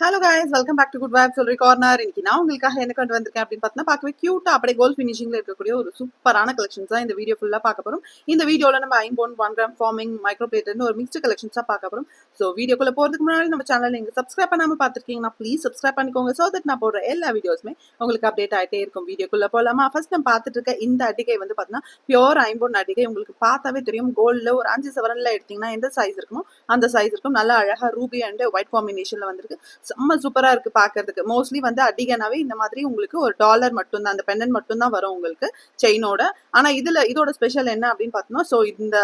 Hello guys welcome back to good vibe சொல்றி corner இன்னைக்கு நான் உங்களுக்காக என்ன கொண்டு வந்திருக்கேன் அப்படின்னு பார்த்தா பார்க்கவே கியூட்டா அப்படியே கோல் ஃபினிஷிங்ல இருக்கக்கூடிய ஒரு சூப்பரான கலெக்ஷன்ஸ் தான் இந்த வீடியோ ஃபுல்லா பார்க்க போறோம். இந்த வீடியோல நம்ம ஐம்போன் ஒன் கிராம் ஃபார்மிங் மைக்ரோ பிளேட்னு ஒரு மிக்ஸ்டு கலெக்ஷன்ஸ் தான் பார்க்க போறோம். ஸோ வீடியோக்குள்ள போறதுக்கு முன்னாடி நம்ம சேனல் நீங்க சப்ஸ்கிரைப் பண்ணாம பார்த்துருக்கீங்கன்னா ப்ளீஸ் சப்ஸ்கிரைப் பண்ணிக்கோங்க ஸோ தட் நான் போடுற எல்லா வீடியோஸுமே உங்களுக்கு அப்டேட் ஆயிட்டே இருக்கும். வீடியோக்குள்ள போலாமா? ஃபர்ஸ்ட் நம்ம பார்த்துட்டு இருக்க இந்த அடிகை வந்து பார்த்தீங்கன்னா பியோர் ஐம்போன் அடிகை. உங்களுக்கு பார்த்தாவே தெரியும். கோல்டில் ஒரு அஞ்சு செவரன்ல எடுத்தீங்கன்னா எந்த சைஸ் இருக்குமோ அந்த சைஸ் இருக்கும் நல்லா அழகா ரூபி அண்ட் ஒயிட் காம்பினேஷன்ல வந்திருக்கு. செம்ம சூப்பரா இருக்கு பாக்குறதுக்கு. மோஸ்ட்லி வந்து அடிகனாவே இந்த மாதிரி உங்களுக்கு ஒரு டாலர் மட்டும் தான் அந்த பெண்டன் மட்டும் தான் வரும் உங்களுக்கு செயினோட ஆனா இதுல இதோட ஸ்பெஷல் என்ன அப்படின்னு பார்த்தோம்னா ஸோ இந்த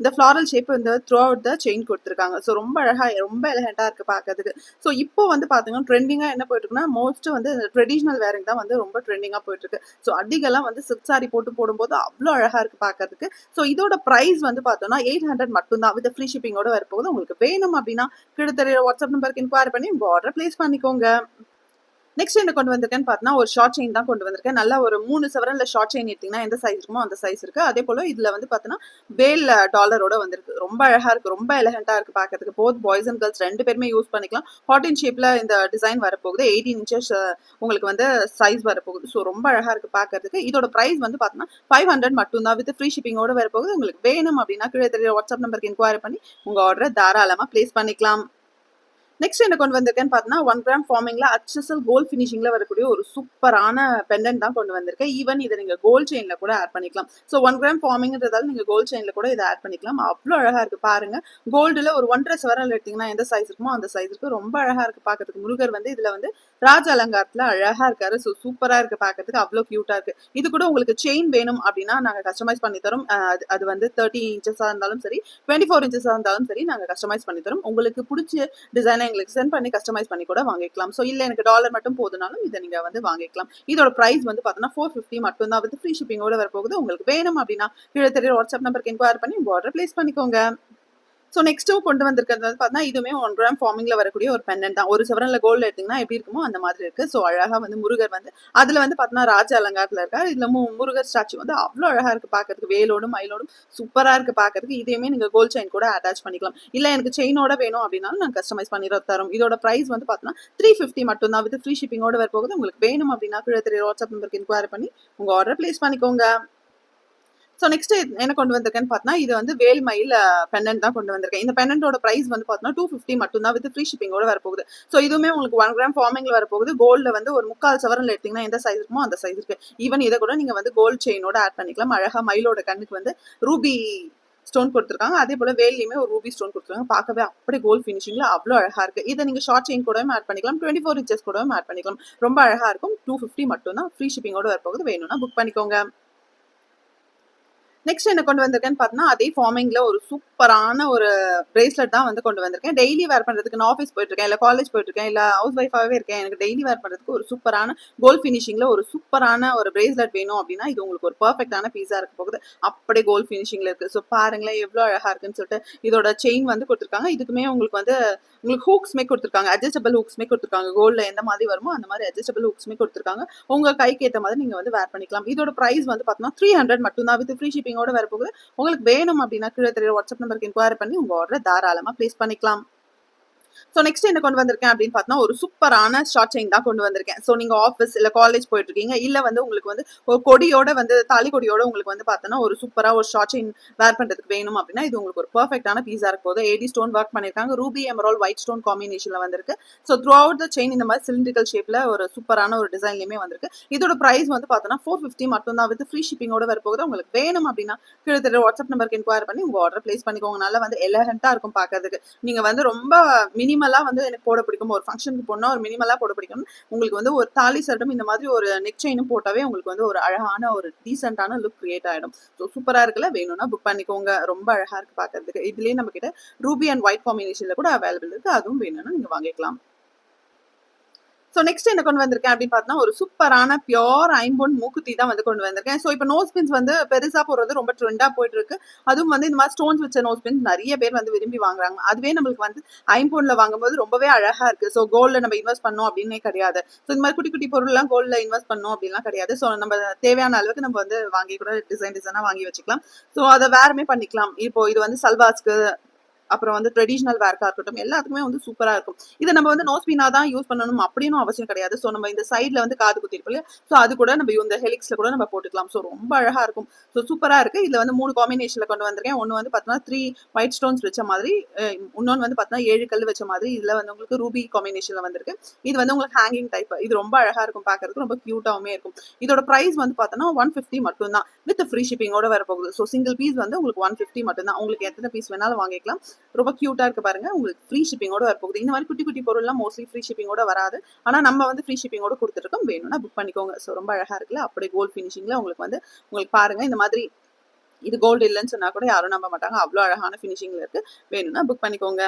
இந்த ஃப்ளாரல் ஷேப் இந்த த்ரூ அவுட் த செயின் கொடுத்துருக்காங்க. ஸோ ரொம்ப அழகா ரொம்ப எலகெண்ட்டாக இருக்கு பார்க்கறதுக்கு ஸோ இப்போ வந்து பாத்தீங்கன்னா ட்ரெண்டிங்காக என்ன போயிட்டு இருக்குன்னா மோஸ்ட் வந்து ட்ரெடிஷ்னல் வேரிங் தான் வந்து ரொம்ப ட்ரெண்டிங்காக போயிட்டு இருக்கு ஸோ அடிகெல்லாம் வந்து சில்க் சாரி போட்டு போடும்போது அவ்வளோ அழகா இருக்கு பார்க்கறதுக்கு ஸோ இதோட ப்ரைஸ் வந்து பார்த்தோம்னா எயிட் ஹண்ட்ரட் மட்டும்தான். வித் ஃப்ரீ ஷிப்பிங்கோட வரப்போகுது. உங்களுக்கு வேணும் அப்படின்னா கிட்டத்தட்ட வாட்ஸ்அப் நம்பருக்கு இன்கொயர் பண்ணி உங்க ஆர்டர் பிளேஸ் பண்ணிக்கோங்க. நெக்ஸ்ட் என்ன கொண்டு வந்திருக்கேன்னு பார்த்தா ஒரு ஷார்ட் செயின் தான் கொண்டு வந்திருக்கேன். நல்லா ஒரு மூணு செவரன்ல ஷார்ட் செயின் எடுத்தீங்கன்னா எந்த சைஸ் இருக்குமோ அந்த சைஸ் இருக்கு. அதே போல இதுல வந்து பார்த்தீங்கன்னா பேல் டாலரோட வந்திருக்கு. ரொம்ப அழகா இருக்கு. ரொம்ப எலகண்டா இருக்கு பார்க்கறதுக்கு. போத் பாய்ஸ் அண்ட் கேர்ள்ஸ் ரெண்டு பேருமே யூஸ் பண்ணிக்கலாம். ஹாட் இன் ஷேப்ல இந்த டிசைன் வரப்போகுது. எயிட்டீன் இன்ச்சஸ் உங்களுக்கு வந்து சைஸ் வரப்போகுது. ஸோ ரொம்ப அழகா இருக்கு பார்க்கறதுக்கு. இதோட பிரைஸ் வந்து பார்த்தீங்கன்னா ஃபைவ் ஹண்ட்ரட் மட்டும் தான் வித் ஃப்ரீ ஷிப்பிங்கோட வரப்போகுது. உங்களுக்கு வேணும் அப்படின்னா கீழே தெரிய வாட்ஸ்அப் நம்பருக்கு இன்கொயரி பண்ணி உங்க ஆர்டரை தாராளமா பிளேஸ் பண்ணிக்கலாம். நெக்ஸ்ட் என்ன கொண்டு வந்திருக்கேன்னு பார்த்தீங்கன்னா ஒன் கிராம் ஃபார்மிங்ல அச்சசல் கோல்ட் ஃபினிஷிங்ல வரக்கூடிய ஒரு சூப்பரான பெண்டன்ட் தான் கொண்டு வந்திருக்கேன். ஈவன் இதை நீங்க கோல்ட் செயின்ல கூட ஆட் பண்ணிக்கலாம். ஸோ ஒன் கிராம் ஃபார்மிங்ன்றதால நீங்க கோல்ட் செயின்ல கூட இதை ஆட் பண்ணிக்கலாம். அவ்வளோ அழகா இருக்கு பாருங்க. கோல்டுல ஒரு ஒன்றரை செவரல் எடுத்தீங்கன்னா எந்த சைஸ் இருக்குமோ அந்த சைஸ் இருக்கு ரொம்ப அழகா இருக்கு பாக்கிறதுக்கு முருகர் வந்து இதுல வந்து ராஜ அலங்காரத்துல அழகா இருக்காரு. ஸோ சூப்பரா இருக்கு பார்க்கறதுக்கு. அவ்வளோ கியூட்டா இருக்கு. இது கூட உங்களுக்கு செயின் வேணும் அப்படின்னா நாங்க கஸ்டமைஸ் பண்ணி தரோம். அது- அது வந்து தேர்ட்டி இன்ச்சஸா இருந்தாலும் சரி டுவெண்ட்டி ஃபோர் இன்ச்சஸா இருந்தாலும் சரி நாங்க கஸ்டமைஸ் பண்ணி தரோம். உங்களுக்கு பிடிச்ச டிசைனை எங்களுக்கு சென்ட் பண்ணி கஸ்டமைஸ் பண்ணி கூட வாங்கிக்கலாம். ஸோ இல்லை எனக்கு டாலர் மட்டும் போதுனாலும் இதை நீங்க வந்து வாங்கிக்கலாம். இதோட ப்ரைஸ் வந்து பார்த்தோன்னா ஃபோர் ஃபிஃப்டி மட்டும் தான். வந்து ஃப்ரீ ஷிப்பிங்கோட வரப்போகுது. உங்களுக்கு வேணும் அப்படின்னா கீழே தெரிய வாட்ஸ்அப் நம்பருக்கு இன்கொயர் பண்ணி உங்கள் ஆர்டர் பிளேஸ் பண்ணிக்கோங்க. ஸோ நெக்ஸ்ட்டும் கொண்டு வந்திருக்கிறது வந்து பார்த்தா இதுவுமே ஒன் கிராம் ஃபார்மிங்ல வரக்கூடிய ஒரு பெண்ணன் தான். ஒரு செவரன்ல கோல்டு எடுத்தீங்கன்னா எப்படி இருக்குமோ அந்த மாதிரி இருக்கு. ஸோ அழகா வந்து முருகர் வந்து அதுல வந்து பார்த்தோன்னா ராஜ அலங்காரத்துல இருக்கார். இதுல முருகர் ஸ்டாச்சு வந்து அவ்வளோ அழகா இருக்கு பார்க்கறதுக்கு வேலோடும் மயிலோடும் சூப்பரா இருக்கு பார்க்கறதுக்கு இதையுமே நீங்க கோல்ட் செயின் கூட அட்டாச் பண்ணிக்கலாம். இல்ல எனக்கு செயினோட வேணும் அப்படின்னாலும் நாங்கள் கஸ்டமைஸ் பண்ணி தரோம். இதோட பிரைஸ் வந்து பார்த்தோன்னா த்ரீ ஃபிஃப்டி மட்டும் தான். வித் ஃப்ரீ ஷிப்பிங்கோட வரப்போகுது. உங்களுக்கு வேணும் அப்படின்னா கீழே தெரிய வாட்ஸ்அப் நம்பருக்கு இன்கொயரி பண்ணி உங்க ஆர்டர் பிளேஸ் பண்ணிக்கோங்க. ஸோ நெக்ஸ்ட் என்ன கொண்டு வந்திருக்கேன்னு பார்த்தா இது வந்து வேல் மயில் பெண்ணன் தான் கொண்டு வந்திருக்கேன். இந்த பெண்ணோட ப்ரைஸ் வந்து பார்த்தோன்னா டூ ஃபிஃப்டி மட்டும் தான் வித் ஃப்ரீ ஷிப்பிங்கோட வரப்போகுது. ஸோ இதுவுமே உங்களுக்கு ஒன் கிராம் ஃபார்மிங்ல வரப்போகுது. கோல்டில் வந்து ஒரு முக்கால் சவரன் எடுத்தீங்கன்னா எந்த சைஸ் இருக்குமோ அந்த சைஸ் இருக்கு. ஈவன் இதை கூட நீங்க வந்து கோல்ட் செயினோட ஆட் பண்ணிக்கலாம். அழகா மயிலோட கண்ணுக்கு வந்து ரூபி ஸ்டோன் கொடுத்துருக்காங்க. அதே போல வேலையுமே ஒரு ரூபி ஸ்டோன் கொடுத்துருக்காங்க. பார்க்கவே அப்படியே கோல்ட் ஃபினிஷிங்ல அவ்வளோ அழகா இருக்கு. இதை நீங்க ஷார்ட் செயின் கூடவும் ஆட் பண்ணிக்கலாம். டுவெண்ட்டி ஃபோர் இன்ச்சஸ் கூடவும் ஆட் பண்ணிக்கலாம். ரொம்ப அழகா இருக்கும். டூ ஃபிஃப்டி மட்டும் தான் ஃப்ரீ ஷிப்பிங்கோட வரப்போகுது. வேணும்னா புக் பண்ணிக்கோங்க. நெக்ஸ்ட் என்ன கொண்டு வந்திருக்கேன்னு பார்த்தீங்கன்னா அதே ஃபார்மிங்கில் ஒரு சூப்பரான ஒரு பிரேஸ்லெட் தான் வந்து கொண்டு வந்திருக்கேன். டெய்லி வேர் பண்ணுறதுக்கு நான் ஆஃபீஸ் போயிட்டுருக்கேன் இல்லை காலேஜ் போயிட்டுருக்கேன் இல்லை ஹவுஸ் ஒய்ஃபாகவே இருக்கேன். எனக்கு டெய்லி வேர் பண்ணுறதுக்கு ஒரு சூப்பரான கோல் ஃபினிஷிங்ல ஒரு சூப்பரான ஒரு பிரேஸ்லெட் வேணும் அப்படின்னா இது உங்களுக்கு ஒரு பர்ஃபெக்டான பீஸாக இருக்க போகுது. அப்படியே கோல் ஃபினிஷிங்ல இருக்கு. ஸோ பாருங்களேன் எவ்வளோ அழகாக இருக்குன்னு சொல்லிட்டு இதோட செயின் வந்து கொடுத்துருக்காங்க. இதுக்குமே உங்களுக்கு வந்து உங்களுக்கு ஹூக்ஸ்மே கொடுத்துருக்காங்க. அட்ஜஸ்டபிள் ஹூக்ஸ்மே கொடுத்துருக்காங்க. கோல்டில் எந்த மாதிரி வருமோ அந்த மாதிரி அட்ஜஸ்டபிள் ஹூக்ஸ்மே கொடுத்துருக்காங்க. உங்க கைக்கு ஏற்ற மாதிரி நீங்கள் வந்து வேர் பண்ணிக்கலாம். இதோட ப்ரைஸ் வந்து பார்த்தோம்னா த்ரீ ஹண்ட்ரட் மட்டும் தான் வித் ஃப்ரீ ஷிப்பிங்கோட வரப்போகுது. உங்களுக்கு வேணும் அப்படின்னா கீழே தெரிய வாட்ஸ்அப் நம்பருக்கு இன்கொயரி பண்ணி உங்க ஆர்டரை தாராளமா பிளேஸ் பண்ணிக்கலாம். ஸோ நெக்ஸ்ட் என்ன கொண்டு வந்திருக்கேன் அப்படின்னு பார்த்தா ஒரு சூப்பரான ஷார்ட் செயின் தான் கொண்டு வந்திருக்கேன். ஸோ நீங்க ஆஃபீஸ் இல்லை காலேஜ் போயிட்டு இருக்கீங்க இல்லை வந்து உங்களுக்கு வந்து ஒரு கொடியோட வந்து தாலி கொடியோட உங்களுக்கு வந்து பார்த்தோன்னா ஒரு சூப்பராக ஒரு ஷார்ட் செயின் வேர் பண்றதுக்கு வேணும் அப்படின்னா இது உங்களுக்கு ஒரு பர்ஃபெக்டான பீஸா இருக்கும் போது ஏடி ஸ்டோன் ஒர்க் பண்ணிருக்காங்க. ரூபி எமரால் ஒயிட் ஸ்டோன் காம்பினேஷனில் வந்திருக்கு. So through out the chain இந்த மாதிரி சிலிண்டிக்கல் ஷேப்ல ஒரு சூப்பரான ஒரு டிசைன்லயுமே வந்திருக்கு. இதோட பிரைஸ் வந்து பார்த்தோன்னா ஃபோர் ஃபிஃப்டி மட்டும் தான் வித் ஃப்ரீ ஷிப்பிங்கோட வரப்போகுது உங்களுக்கு வேணும் அப்படின்னா கிட்டத்தட்ட வாட்ஸ்அப் நம்பருக்கு இன்கொயர் பண்ணி உங்க ஆர்டர் பிளேஸ் பண்ணிக்கோங்க. நல்லா வந்து எலகண்ட்டாக இருக்கும் பார்க்கறதுக்கு. நீங்க வந்து ரொம்ப மினிமலாக வந்து எனக்கு போட பிடிக்கும்? ஒரு ஃபங்க்ஷனுக்கு போனால் ஒரு மினிமலா போட பிடிக்கும் உங்களுக்கு வந்து ஒரு தாலி சர்ட்டும் இந்த மாதிரி ஒரு நெக் செயினும் போட்டாவே உங்களுக்கு வந்து ஒரு அழகான ஒரு டீசெண்டான லுக் கிரியேட் ஆயிடும். ஸோ சூப்பரா இருக்குல்ல? வேணும்னா புக் பண்ணிக்கோங்க. ரொம்ப அழகா இருக்கு பார்க்கறதுக்கு இதுலேயே நம்ம கிட்ட ரூபி அண்ட் ஒயிட் காம்பினேஷனில் கூட அவைலபிள் இருக்கு. அதுவும் வேணும்னா நீங்க வாங்கிக்கலாம். ஸோ நெக்ஸ்ட் என்ன கொண்டு வந்திருக்கேன் அப்படின்னு பார்த்தா ஒரு சூப்பரான பியோர் ஐம்பொன் மூக்குத்தி தான் வந்து கொண்டு வந்திருக்கேன். ஸோ இப்போ நோஸ் பின்ஸ் வந்து பெருசாக போடுறது ரொம்ப ட்ரெண்டாக போயிட்டு இருக்கு அதுவும் வந்து இந்த மாதிரி ஸ்டோன்ஸ் வச்ச நோஸ் பின்ஸ் நிறைய பேர் வந்து விரும்பி வாங்குறாங்க. அதுவே நம்மளுக்கு வந்து ஐம்பொன்ல வாங்கும்போது ரொம்பவே அழகா இருக்கு. ஸோ கோல்டில் நம்ம இன்வெஸ்ட் பண்ணோம் அப்படின்னே கிடையாது. ஸோ இந்த மாதிரி குட்டி குட்டி பொருள்லாம் கோல்டில் இன்வெஸ்ட் பண்ணோம் அப்படின்லாம் கிடையாது. ஸோ நம்ம தேவையான அளவுக்கு நம்ம வந்து வாங்கி கூட டிசைன் டிசைனாக வாங்கி வச்சுக்கலாம். ஸோ அதை வேறுமே பண்ணிக்கலாம். இப்போ இது வந்து சல்வாஸ்க்கு அப்புறம் வந்து ட்ரெடிஷ்னல் வேர்க்கா இருக்கட்டும் எல்லாத்துக்குமே வந்து சூப்பரா இருக்கும். இதை நம்ம வந்து நோஸ்பினா தான் யூஸ் பண்ணணும் அப்படின்னு அவசியம் கிடையாது. ஸோ நம்ம இந்த சைட்ல வந்து காது குத்திருப்போம் இல்லையா? ஸோ அது கூட நம்ம இந்த ஹெலிக்ஸ்ல கூட நம்ம போட்டுக்கலாம். ஸோ ரொம்ப அழகா இருக்கும். ஸோ சூப்பரா இருக்கு. இதுல வந்து மூணு காம்பினேஷன்ல கொண்டு வந்திருக்கேன். ஒன்று வந்து பார்த்தீங்கன்னா த்ரீ ஒயிட் ஸ்டோன்ஸ் வச்ச மாதிரி இன்னொன்று இன்னொன்னு வந்து பார்த்தீங்கன்னா ஏழு கல் வச்ச மாதிரி இதுல வந்து உங்களுக்கு ரூபி காம்பினேஷன்ல வந்திருக்கு. இது வந்து உங்களுக்கு ஹேங்கிங் டைப் இது ரொம்ப அழகா இருக்கும் பார்க்கறதுக்கு ரொம்ப கியூட்டாவுமே இருக்கும். இதோட ப்ரைஸ் வந்து பார்த்தோன்னா ஒன் ஃபிஃப்டி மட்டும் தான் வித் ஃப்ரீ ஷிப்பிங்கோட வரப்போகுது. ஸோ சிங்கிள் பீஸ் வந்து உங்களுக்கு ஒன் ஃபிஃப்டி மட்டும் தான் உங்களுக்கு எத்தனை பீஸ் வேணாலும் வாங்கிக்கலாம். ரொம்ப க்யூட்டாக இருக்கு பாருங்க. உங்களுக்கு ஃப்ரீ ஷிப்பிங்கோட வரப்போகுது. இந்த மாதிரி குட்டி குட்டி பொருள்லாம் மோஸ்ட்லி ஃப்ரீ ஷிப்பிங்கோட வராது. ஆனா நம்ம வந்து ஃப்ரீ ஷிப்பிங்கோட கொடுத்துருக்கோம் வேணும்னா புக் பண்ணிக்கோங்க. ஸோ ரொம்ப அழகா இருக்குல்ல? அப்படியே கோல்ட் ஃபினிஷிங்ல உங்களுக்கு வந்து உங்களுக்கு பாருங்க. இந்த மாதிரி இது கோல்டு இல்லைன்னு சொன்னா கூட யாரும் நம்ப மாட்டாங்க. அவ்வளோ அழகான ஃபினிஷிங்கில் இருக்கு. வேணும்னா புக் பண்ணிக்கோங்க.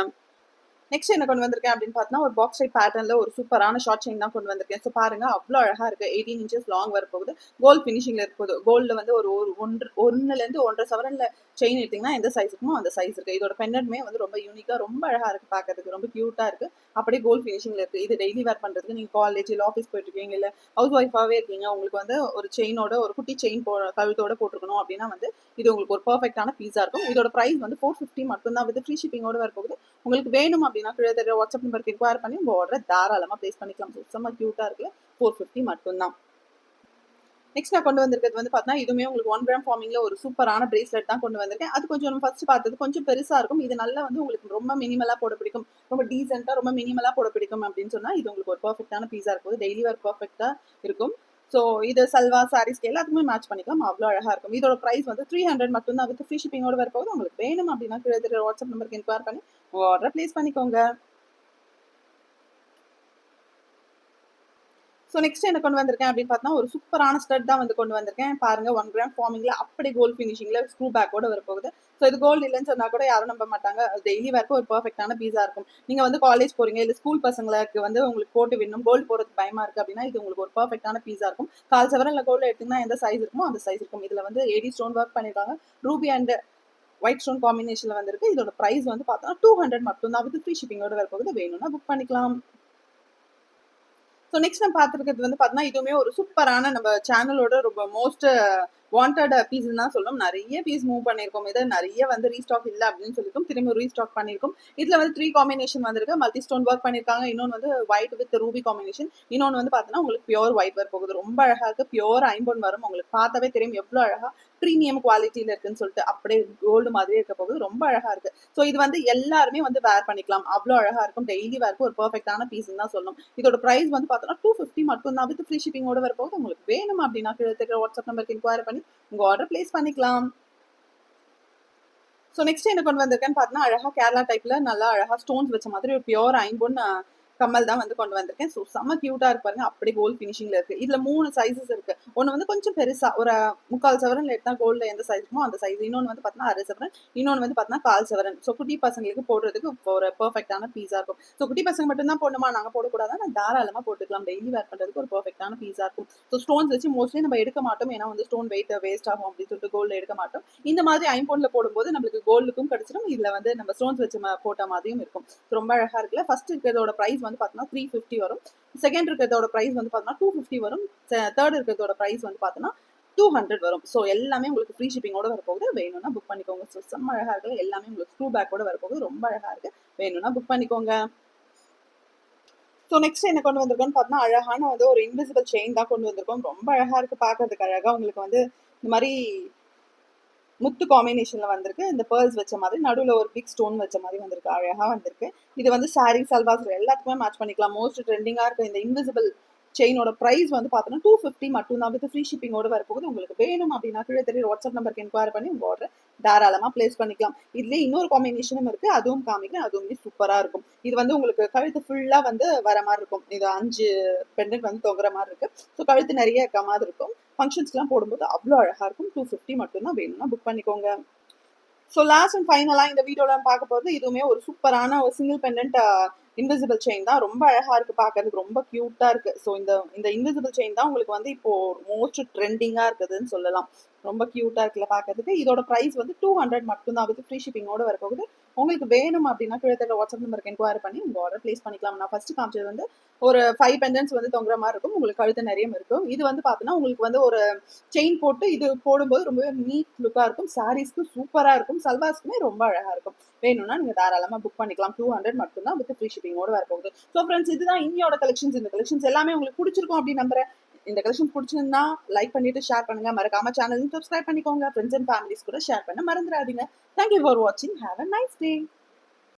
நெக்ஸ்ட் என்ன கொண்டு வந்திருக்கேன் அப்படின்னு பார்த்தா ஒரு பாக்ஸ் டைப் பேட்டர்ல ஒரு சூப்பரான ஷார்ட் செயின் தான் கொண்டு வந்திருக்கேன். ஸோ பாருங்க அவ்வளோ அழகா இருக்கு. எயிட்டீன் இன்ச்சஸ் லாங் வரப்போகுது கோல்ட் ஃபினிஷிங்ல போகுது. கோல்டு வந்து ஒரு ஒரு ஒன்று ஒன்னுல இருந்து ஒன்றரை சவரனில் செயின் எடுத்தீங்கன்னா எந்த சைஸ் இருக்குமோ அந்த சைஸ் இருக்கு. இதோட பென்னட்மே வந்து ரொம்ப யூனிக்காக ரொம்ப அழகா இருக்கு பார்க்கறதுக்கு. ரொம்ப க்யூட்டாக இருக்கு. அப்படியே கோல்ட் ஃபினிஷிங்ல இருக்கு. இது டெய்லி வேர் பண்றதுக்கு நீங்க காலேஜ் இல்லை ஆஃபீஸ் போயிட்டுருக்கீங்க இல்லை ஹவுஸ் ஒய்ஃபாவே இருக்கீங்க உங்களுக்கு வந்து ஒரு செயினோட ஒரு குட்டி செயின் போ கழுத்தோட போட்டுருக்கணும் அப்படின்னா வந்து இது உங்களுக்கு ஒரு பர்ஃபெக்டான பீஸா இருக்கும். இதோட ப்ரைஸ் வந்து ஃபோர் ஃபிஃப்டி மட்டும் தான் ஃப்ரீ ஷிப்பிங்கோட வரப்போகுது உங்களுக்கு வேணும் அப்படின்னு கீழே தெரிய வாட்ஸ்அப் நம்பருக்கு எக்வயர் பண்ணி உங்கள் ஆர்டரை தாராளமா ப்ளேஸ் பண்ணிக்கலாம். சுத்தமாக க்யூட்டாக இருக்குல்ல? ஃபோர் ஃபிஃப்டி மட்டும்தான். நெக்ஸ்ட் நான் கொண்டு வந்திருக்கிறது வந்து பார்த்தீங்கன்னா இதுவுமே உங்களுக்கு ஒன் கிராம் ஃபார்மிங்ல ஒரு சூப்பரான பிரேஸ்லெட் தான் கொண்டு வந்திருக்கேன். அது கொஞ்சம் நம்ம ஃபர்ஸ்ட் பார்த்தது கொஞ்சம் பெருசா இருக்கும். இது நல்லா வந்து உங்களுக்கு ரொம்ப மினிமலா போட பிடிக்கும். ரொம்ப டீசெண்டா ரொம்ப மினிமலா போட பிடிக்கும் அப்படின்னு சொன்னா இது உங்களுக்கு ஒரு பர்ஃபெக்டான பீஸா இருக்கும். டெய்லி ஒரு பர்ஃபெக்டாக இருக்கும். ஸோ இது சல்வா சாரீஸ்க்கு எல்லாத்துக்குமே மேட்ச் பண்ணிக்கலாம். அவ்வளோ அழகா இருக்கும். இதோட ப்ரைஸ் வந்து த்ரீ ஹண்ட்ரட் மட்டும் தான் வித் ஃப்ரீ ஷிப்பிங்கோட வரப்போகுது. உங்களுக்கு வேணும் அப்படின்னா கீழே வாட்ஸ்அப் நம்பருக்கு இன்கொயர் பண்ணி ஆர்டர் ப்ளேஸ் பண்ணிக்கோங்க. ஸோ நெக்ஸ்ட் என்ன கொண்டு வந்திருக்கேன் அப்படின்னு பார்த்தா ஒரு சூப்பரான ஸ்டட் தான் வந்து கொண்டு வந்திருக்கேன். பாருங்க ஒன் கிராம் ஃபார்மிங்ல அப்படி கோல்ட் ஃபினிஷிங்ல ஸ்க்ரூ பேக்கோட வரப்போகுது. ஸோ இது கோல்டு இல்லைன்னு சொன்னா கூட யாரும் நம்ப மாட்டாங்க. டெய்லி வரைக்கும் ஒரு பர்ஃபெக்டான பீஸா இருக்கும். நீங்க வந்து காலேஜ் போறீங்க இல்ல ஸ்கூல் பசங்களுக்கு வந்து உங்களுக்கு போட்டு விடணும் கோல்டு போறதுக்கு பயமா இருக்கு அப்படின்னா இது உங்களுக்கு ஒரு பர்ஃபெக்டான பீஸா இருக்கும். கால் சவரம் இல்லை கோல்டு எடுத்தீங்கன்னா எந்த சைஸ் இருக்குமோ அந்த சைஸ் இருக்கும். இதுல வந்து ஏடி ஸ்டோன் ஒர்க் பண்ணிருக்காங்க. ரூபி அண்ட் ஒயிட் ஸ்டோன் காம்பினேஷன்ல வந்திருக்கு. இதோட பிரைஸ் வந்து பார்த்தோம்னா டூ ஹண்ட்ரட் மட்டும் தான் வித் ஃப்ரீ ஷிப்பிங்கோட வரப்போகுது. வேணும்னா புக் பண்ணிக்கலாம். ஸோ நெக்ஸ்ட் நம்ம பார்த்துருக்கிறது வந்து பார்த்தீங்கன்னா இதுவுமே ஒரு சூப்பரான நம்ம சேனலோட ரொம்ப மோஸ்ட் வாண்டட் பீஸ் தான் சொல்லும் நிறைய பீஸ் மூவ் பண்ணியிருக்கோம். இதை நிறைய வந்து ரீஸ்டாக் இல்லை அப்படின்னு சொல்லியிருக்கோம் திரும்ப ரீஸ்டாக் பண்ணியிருக்கோம். இதில் வந்து த்ரீ காம்பினேஷன் வந்திருக்கு. மல்டி ஸ்டோன் ஒர்க் பண்ணியிருக்காங்க. இன்னொன்று வந்து ஒயிட் வித் ரூபி காம்பினேஷன் இன்னொன்று வந்து பார்த்தீங்கன்னா உங்களுக்கு பியோர் ஒயிட் ஒர்க் போகுது. ரொம்ப அழகாக பியூர் பியோர் ஐம்பொன் வரும். உங்களுக்கு பார்த்தாவே தெரியும். எவ்வளோ அழகா ப்ரீமியம் குவாலிட்டியில இருக்குன்னு சொல்லிட்டு அப்படியே கோல்டு மாதிரி இருக்க போகுது. ரொம்ப அழகா இருக்கு. ஸோ இது வந்து எல்லாருமே வந்து வேர் பண்ணிக்கலாம். அவ்வளோ அழகா இருக்கும். டெய்லி வேர்க்கு ஒரு பர்ஃபெக்டான பீஸ் தான் சொல்லணும். இதோட பிரைஸ் வந்து பார்த்தோம்னா டூ ஃபிஃப்டி மட்டும் தான். வித் ஃப்ரீ ஷிப்பிங்கோட வரப்போகுது உங்களுக்கு வேணும் அப்படின்னா கீழே வாட்ஸ்அப் நம்பருக்கு இன்கொயரி பண்ணி உங்க ஆர்டர் பிளேஸ் பண்ணிக்கலாம். ஸோ நெக்ஸ்ட் என்ன கொண்டு வந்திருக்கேன்னு பார்த்தீங்கன்னா அழகா கேரளா டைப்ல நல்லா அழகா ஸ்டோன்ஸ் வச்ச மாதிரி ஒரு பியோர் ஐம்பொன் கம்மல் தான் வந்து கொண்டு வந்திருக்கேன். ஸோ செம்ம க்யூட்டாக இருப்பாருங்க அப்படி அப்படியே கோல்ட் ஃபினிஷிங்ல இதில் மூணு சைஸஸ் இருக்குது ஒன்று வந்து கொஞ்சம் பெருசாக ஒரு முக்கால் சவரன் எடுத்தா கோல்டில் எந்த சைஸ் இருக்குமோ அந்த சைஸ் இன்னொன்று வந்து பார்த்தீங்கன்னா அரை சவரன். இன்னொன்று வந்து பார்த்தீங்கன்னா கால் சவரன். ஸோ குட்டி பசங்களுக்கு போடுறதுக்கு ஒரு பர்ஃபெக்டான பீஸாக இருக்கும். ஸோ குட்டி பசங்க மட்டும் தான் போடணுமா? நாங்கள் போடக்கூடாது? நான் தாராளமாக போட்டுக்கலாம். டெய்லி வேர் பண்ணுறதுக்கு ஒரு பர்ஃபெக்டான பீஸாக இருக்கும். ஸோ ஸ்டோன்ஸ் வச்சு மோஸ்ட்லி நம்ம எடுக்க மாட்டோம். ஏன்னா வந்து ஸ்டோன் வெயிட் வேஸ்ட் ஆகும் அப்படின்னு சொல்லிட்டு கோல்டு எடுக்க மாட்டோம். இந்த மாதிரி ஐம்பொன்ல போடும்போது நம்மளுக்கு கோல்டுக்கும் கிடச்சிடும். இதில் வந்து நம்ம ஸ்டோன்ஸ் வச்சு போட்ட மாதிரியும் இருக்கும். ரொம்ப அழகாக இருக்குல்ல. ஃபர்ஸ்ட் இருக்கிறதோட ப்ரைஸ் வந்து பார்த்தீங்கன்னா த்ரீ ஃபிஃப்டி வரும். செகண்ட் இருக்கிறதோட ப்ரைஸ் வந்து பார்த்தீங்கன்னா டூ ஃபிஃப்டி வரும். தேர்ட் இருக்கிறதோட ப்ரைஸ் வந்து பார்த்தீங்கன்னா டூ ஹண்ட்ரட் வரும். ஸோ எல்லாமே உங்களுக்கு ஃப்ரீ ஷிப்பிங்கோட வரப்போகுது. வேணும்னா புக் பண்ணிக்கோங்க. ஸோ செம்ம அழகாக இருக்குது எல்லாமே உங்களுக்கு ஸ்க்ரூ பேக்கோட வரப்போகுது. ரொம்ப அழகா இருக்கு. வேணும்னா புக் பண்ணிக்கோங்க. ஸோ நெக்ஸ்ட் என்ன கொண்டு வந்திருக்கோம்னு பார்த்தீங்கன்னா அழகான வந்து ஒரு இன்விசிபிள் செயின் தான் கொண்டு வந்திருக்கோம். ரொம்ப அழகா இருக்கு. பார்க்கறதுக்கு அழகா உங்களுக்கு வந்து இந்த மாதிரி முத்து காம்பினேஷன்ல வந்திருக்கு. இந்த பேர்ஸ் வச்ச மாதிரி நடுவில் ஒரு பிக் ஸ்டோன் வச்ச மாதிரி வந்திருக்கு. அழகா வந்திருக்கு. இது வந்து சாரி சல்வாஸ் எல்லாத்துக்குமே மேட்ச் பண்ணிக்கலாம். மோஸ்ட் ட்ரெண்டிங்காக இருக்க இந்த இன்விசிபிள் செயினோட ப்ரைஸ் வந்து பார்த்தோன்னா டூ ஃபிஃப்டி மட்டும் தான் வித் ஃப்ரீ ஷிப்பிங்கோட வரப்போகுது. உங்களுக்கு வேணும் அப்படின்னா கீழே தெரிய வாட்ஸ்அப் நம்பருக்கு என்கொயர் பண்ணி உங்கள் ஆர்டர் தாராளமாக பிளேஸ் பண்ணிக்கலாம். இதுலயே இன்னொரு காம்பினேஷனும் இருக்கு. அதுவும் காமிக்கிறேன் அதுவுமே சூப்பராக இருக்கும். இது வந்து உங்களுக்கு கழுத்து ஃபுல்லா வந்து வர மாதிரி இருக்கும். இது அஞ்சு பெண்டன்ட் வந்து தொங்குற மாதிரி இருக்குது ஸோ கழுத்து நிறைய இருக்க மாதிரி இருக்கும். ஃபங்க்ஷன்ஸ்லாம் போடும்போது அவ்வளோ அழகாக இருக்கும். டூ ஃபிஃப்டி மட்டும் தான் வேணும்னா புக் பண்ணிக்கோங்க. ஸோ லாஸ்ட் அண்ட் ஃபைனலாக இந்த வீடியோவில் பார்க்க போகிறது இதுவுமே ஒரு சூப்பரான ஒரு சிங்கிள் பெண்டன்ட் இன்விசிபிள் செயின் தான். ரொம்ப அழகாக இருக்குது பார்க்கறதுக்கு. ரொம்ப க்யூட்டாக இருக்குது ஸோ இந்த இந்த இன்விசிபிள் செயின் தான் உங்களுக்கு வந்து இப்போது மோஸ்ட் ட்ரெண்டிங்காக இருக்குதுன்னு சொல்லலாம். ரொம்ப க்யூட்டாக இருக்குல்ல பார்க்கறதுக்கு. இதோட ப்ரைஸ் வந்து டூ ஹண்ட்ரட் மட்டும் தான் வித் ஃப்ரீ ஷிப்பிங்கோடு வரப்போகுது. உங்களுக்கு வேணும் அப்படின்னா கீழே தர வாட்ஸ்அப் நம்பருக்கு என்கொயரி பண்ணி உங்கள் ஆர்டர் ப்ளேஸ் பண்ணிக்கலாம். நான் ஃபர்ஸ்ட் காமிச்சது வந்து ஒரு ஃபைவ் பெண்டன்ஸ் வந்து தொங்குற மாதிரி இருக்கும். உங்களுக்கு கழுத்து நிறைய இருக்கும். இது வந்து பார்த்தீங்கன்னா உங்களுக்கு வந்து ஒரு செயின் போட்டு இது போடும்போது ரொம்பவே நீட் லுக்காக இருக்கும். சாரீஸ்க்கு சூப்பராக இருக்கும். சல்வாஸ்க்குமே ரொம்ப அழகாக இருக்கும். வேணும்னா நீங்கள் தாராளமாக புக் பண்ணிக்கலாம். டூ ஹண்ட்ரட் மட்டும்தான் வித் ஃப்ரீ ஷிப்பிங்கோட வர போகுது ஸோ ஃப்ரெண்ட்ஸ் இதுதான் இன்னியோட கலெக்ஷன்ஸ் இந்த கலெக்ஷன்ஸ் எல்லாமே உங்களுக்கு பிடிச்சிருக்கும் அப்படின்னு நம்புறேன். இந்த கலெக்ஷன் பிடிச்சிருந்தா லைக் பண்ணிட்டு ஷேர் பண்ணுங்க. மறக்காம சேனல் சப்ஸ்கிரைப் பண்ணிக்கோங்க. ஃப்ரெண்ட்ஸ் அண்ட் ஃபேமிலிஸ் கூட ஷேர் பண்ண மறந்துடாதீங்க. தேங்க்யூ ஃபார் வாட்சிங் ஹேவ் அ நைஸ் டே